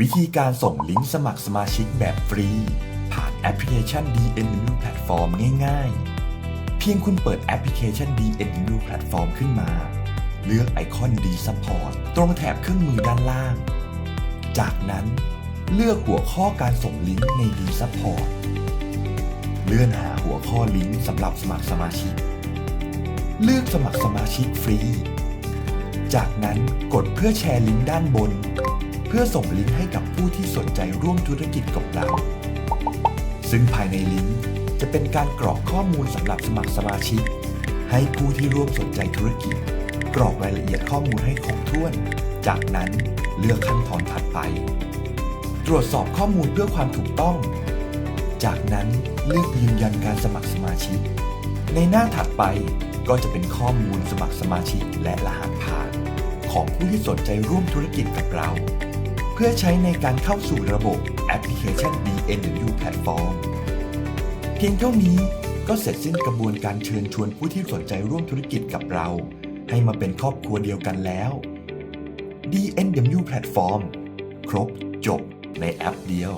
วิธีการส่งลิงก์สมัครสมาชิกแบบฟรี ผ่านแอปพลิเคชัน DNU Platform ง่าย ๆ เพียงคุณเปิดแอปพลิเคชัน DNU Platform ขึ้นมา เลือกไอคอน D Support ตรงแถบเครื่องมือด้านล่าง จากนั้นเลือกหัวข้อการส่งลิงก์ใน D Support เลื่อนหาหัวข้อลิงก์สำหรับสมัครสมาชิก เลือกสมัครสมาชิกฟรี จากนั้นกดเพื่อแชร์ลิงก์ด้านบน เพื่อส่งลิงก์ให้กับผู้ที่สนใจร่วมธุรกิจกับเรา ซึ่งภายในลิงก์จะเป็นการกรอกข้อมูลสำหรับสมัครสมาชิก ให้ผู้ที่ร่วมสนใจธุรกิจ กรอกรายละเอียดข้อมูลให้ครบถ้วน จากนั้นเลือกขั้นตอนถัดไป ตรวจสอบข้อมูลเพื่อความถูกต้อง จากนั้นเลือกยืนยันการสมัครสมาชิก ในหน้าถัดไปก็จะเป็นข้อมูลสมัครสมาชิกและรหัสผ่าน ของผู้ที่สนใจร่วมธุรกิจกับเรา พื่อใช้ในการเข้าสู่ระบบแอปพลิเคชัน BNW Platform เพียงเท่านี้ก็เสร็จสิ้นกระบวนการเชิญชวนผู้ที่สนใจร่วมธุรกิจกับเรา ให้มาเป็นครอบครัวเดียวกันแล้ว DNW Platform ครบจบในแอปเดียว